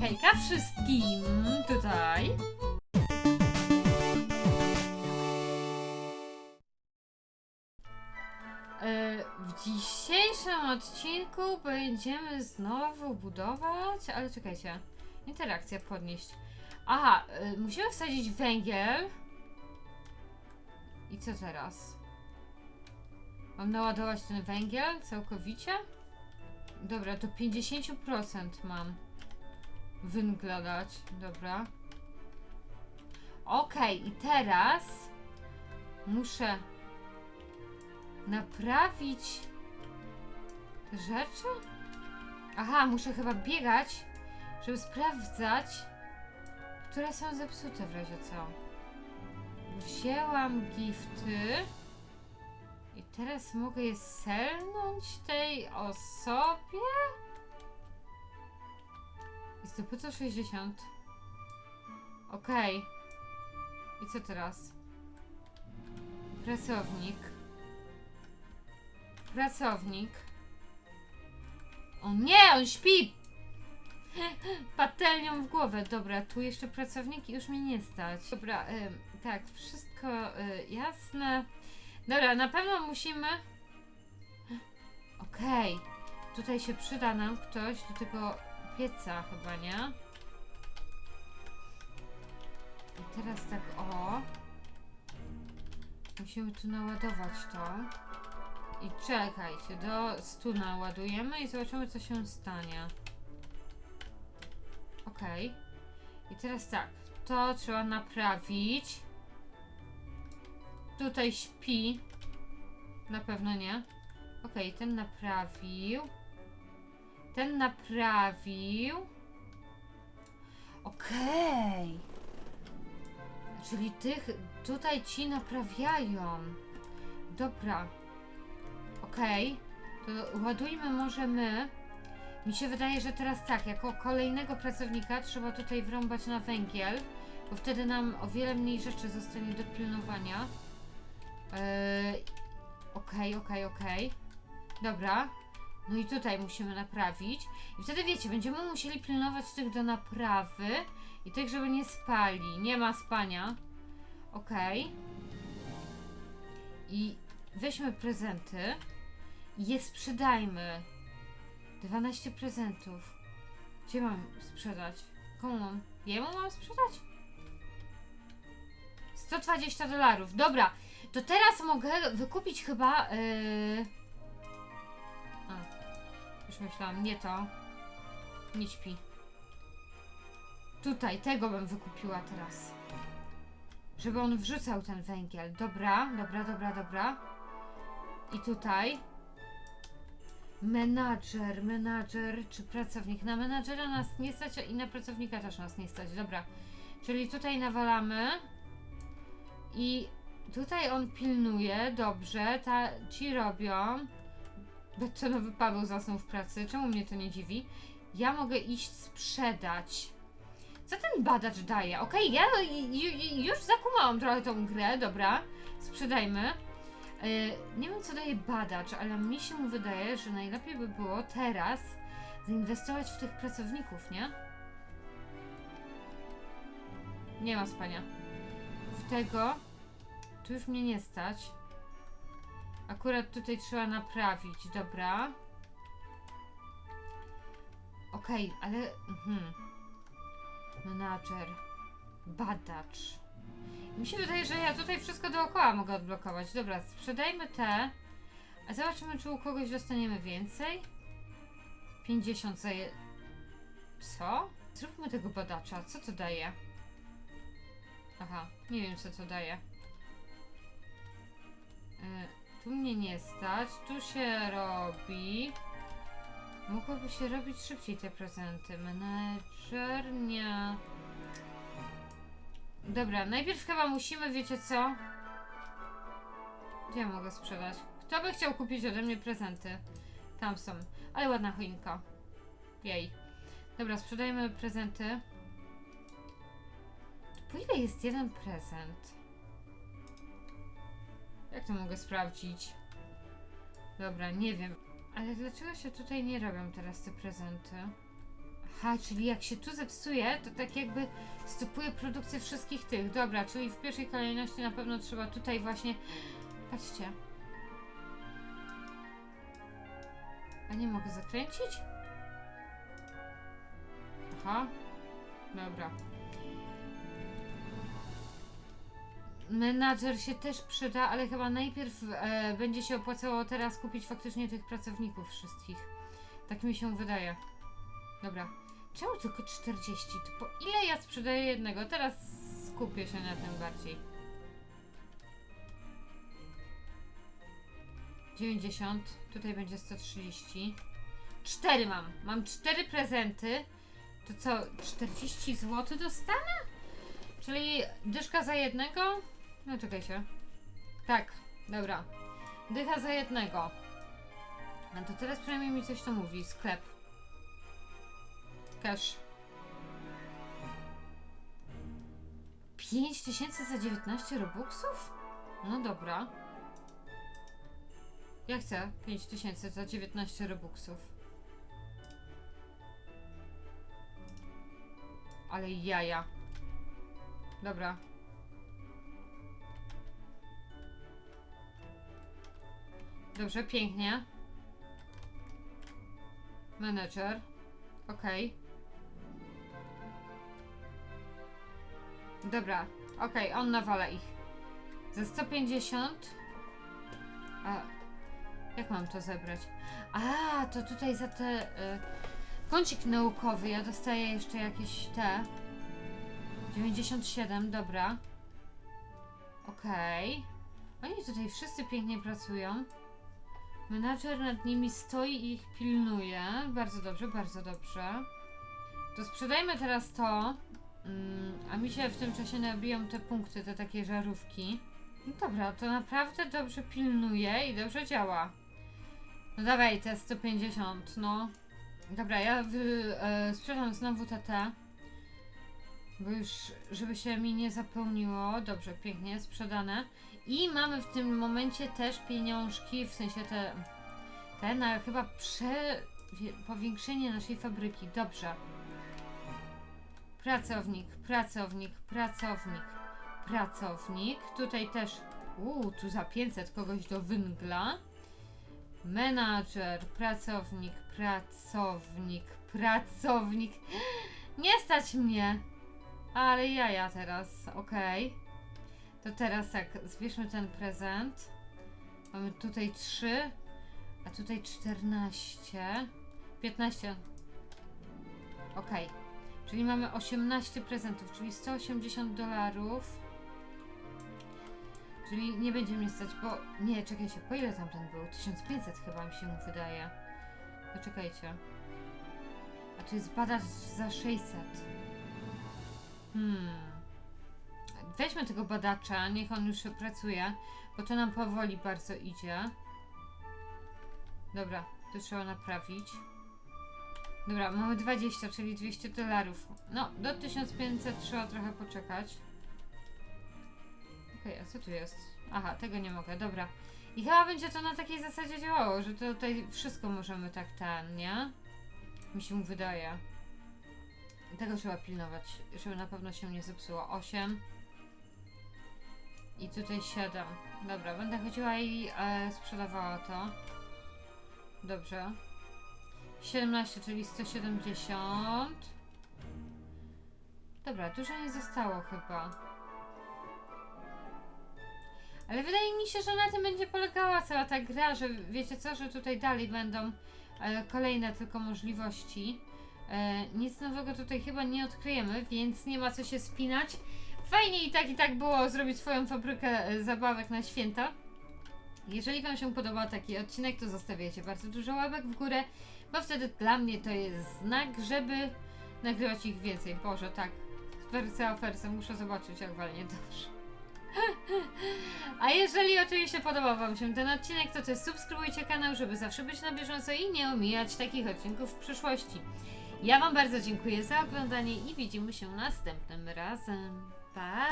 Hejka wszystkim! Tutaj. E, W dzisiejszym odcinku będziemy znowu budować, ale czekajcie. Interakcja podnieść. Aha, e, musimy wsadzić węgiel. I co teraz? Mam naładować ten węgiel całkowicie? Dobra, to 50% mam węgla dać. Dobra. Okej, i teraz muszę naprawić te rzeczy? Aha, muszę chyba biegać, żeby sprawdzać, które są zepsute w razie co. Wzięłam gifty. I teraz mogę je selnąć tej osobie? Jest to po co 60? Okej. I co teraz? Pracownik. Pracownik. O nie, on śpi! Patelnią w głowę. Dobra, tu jeszcze pracownik i już mnie nie stać. Dobra, tak, wszystko y, jasne. Dobra, na pewno musimy. Okej. Tutaj się przyda nam ktoś do tego pieca chyba, nie? I teraz tak o. Musimy tu naładować to. I czekajcie, do 100 naładujemy i zobaczymy co się stanie. Okej. I teraz tak, to trzeba naprawić. Tutaj śpi. Na pewno nie. Okej, ten naprawił. Ten naprawił. Okej. Czyli tych tutaj ci naprawiają. Dobra. Okej. To ładujmy może my. Mi się wydaje, że teraz tak, jako kolejnego pracownika trzeba tutaj wrąbać na węgiel, bo wtedy nam o wiele mniej rzeczy zostanie do pilnowania. Eee, Okej, okej, okej. Dobra. No i tutaj musimy naprawić. I wtedy wiecie, będziemy musieli pilnować tych do naprawy i tych, żeby nie spali. Nie ma spania. Okej. I weźmy prezenty i je sprzedajmy. 12 prezentów. Gdzie mam sprzedać? Komu mam? Jemu mam sprzedać? 120 dolarów. Dobra, to teraz mogę wykupić chyba. Yy... Myślałam, nie to. Nie śpi. Tutaj, tego bym wykupiła teraz. Żeby on wrzucał ten węgiel. Dobra, dobra, dobra, dobra. I tutaj. Menadżer, menadżer czy pracownik. Na menadżera nas nie stać, i na pracownika też nas nie stać. Dobra. Czyli tutaj nawalamy. I tutaj on pilnuje, dobrze, ta, ci robią. Betonowy Paweł zasnął w pracy, czemu mnie to nie dziwi? Ja mogę iść sprzedać. Co ten badacz daje? Okej, ja ju- ju- już zakumałam trochę tą grę, dobra. Sprzedajmy. Yy, nie wiem, co daje badacz, ale mi się wydaje, że najlepiej by było teraz zainwestować w tych pracowników, nie? Nie ma spania. W tego tu już mnie nie stać. Akurat tutaj trzeba naprawić, dobra. Okej, ale. Mhm. Menadżer. Badacz. Mi się wydaje, że ja tutaj wszystko dookoła mogę odblokować. Dobra, sprzedajmy te. A zobaczymy, czy u kogoś dostaniemy więcej. 50 za je... Co? Zróbmy tego badacza. Co to daje? Aha, nie wiem, co to daje. Tu mnie nie stać. Tu się robi. Mogłoby się robić szybciej te prezenty. Menedżer nie. Dobra, najpierw chyba musimy, wiecie co? Gdzie ja mogę sprzedać? Kto by chciał kupić ode mnie prezenty? Tam są. Ale ładna choinka. Jej. Dobra, sprzedajmy prezenty. Po ile jest jeden prezent? Jak to mogę sprawdzić? Dobra, nie wiem. Ale dlaczego się tutaj nie robią teraz te prezenty? Aha, czyli jak się tu zepsuje, to tak jakby stopuje produkcję wszystkich tych. Dobra, czyli w pierwszej kolejności na pewno trzeba tutaj właśnie... Patrzcie. A nie mogę zakręcić? Aha. Dobra. Menadżer się też przyda, ale chyba najpierw e, będzie się opłacało teraz kupić faktycznie tych pracowników wszystkich. Tak mi się wydaje. Dobra. Czemu tylko 40? To po ile ja sprzedaję jednego? Teraz skupię się na tym bardziej. 90. Tutaj będzie 130. 4 mam. Mam 4 prezenty. To co, 40 zł dostanę? Czyli dyszka za jednego? No czekajcie. Tak, dobra. Dycha za jednego. A to teraz przynajmniej mi coś to mówi. Sklep. Cash. 5000 za 19 robuxów? No dobra. Ja chcę 5000 za 19 robuxów. Ale jaja. Dobra. Dobrze, pięknie. Manager. Okej. Dobra, okej, on nawala ich. Za 150. A jak mam to zebrać? A, to tutaj za te. Y, kącik naukowy. Ja dostaję jeszcze jakieś te. 97, dobra. Okej. Oni tutaj wszyscy pięknie pracują. Menadżer nad nimi stoi i ich pilnuje. Bardzo dobrze, bardzo dobrze. To sprzedajmy teraz to. Mm, a mi się w tym czasie nabiją te punkty, te takie żarówki. No dobra, to naprawdę dobrze pilnuje i dobrze działa. No dawaj, te 150, no. Dobra, ja wy, e, sprzedam znowu TT. Bo już, żeby się mi nie zapełniło. Dobrze, pięknie, sprzedane. I mamy w tym momencie też pieniążki, w sensie te, te na chyba prze, powiększenie naszej fabryki. Dobrze. Pracownik, pracownik, pracownik, pracownik. Tutaj też, uuu, tu za 500 kogoś do węgla. Menadżer, pracownik, pracownik, pracownik. Nie stać mnie. Ale jaja teraz, okej. To teraz tak, zbierzmy ten prezent. Mamy tutaj 3, a tutaj 14. 15. Okej. Czyli mamy 18 prezentów, czyli 180 dolarów. Czyli nie będzie mnie stać, bo... Nie, czekajcie, po ile tamten był? 1500 chyba mi się wydaje. No czekajcie. A tu jest badacz za 600. Hmm. Weźmy tego badacza, niech on już pracuje, bo to nam powoli bardzo idzie. Dobra, to trzeba naprawić. Dobra, mamy 20, czyli 200 dolarów. No, do 1500 trzeba trochę poczekać. Okej, a co tu jest? Aha, tego nie mogę, dobra. I chyba będzie to na takiej zasadzie działało, że tutaj wszystko możemy tak ten, nie? Mi się wydaje. Tego trzeba pilnować, żeby na pewno się nie zepsuło. 8. I tutaj 7. Dobra, będę chodziła i e, sprzedawała to. Dobrze. 17, czyli 170. Dobra, dużo nie zostało chyba. Ale wydaje mi się, że na tym będzie polegała cała ta gra, że wiecie co, że tutaj dalej będą e, kolejne tylko możliwości. E, nic nowego tutaj chyba nie odkryjemy, więc nie ma co się spinać. Fajnie i tak i tak było zrobić swoją fabrykę e, zabawek na święta. Jeżeli Wam się podobał taki odcinek, to zostawiajcie bardzo dużo łapek w górę, bo wtedy dla mnie to jest znak, żeby nagrywać ich więcej. Boże, tak. Wersja ofersę, muszę zobaczyć jak walnie dobrze. A jeżeli oczywiście podobał Wam się ten odcinek, to też subskrybujcie kanał, żeby zawsze być na bieżąco i nie omijać takich odcinków w przyszłości. Ja Wam bardzo dziękuję za oglądanie i widzimy się następnym razem. Pa!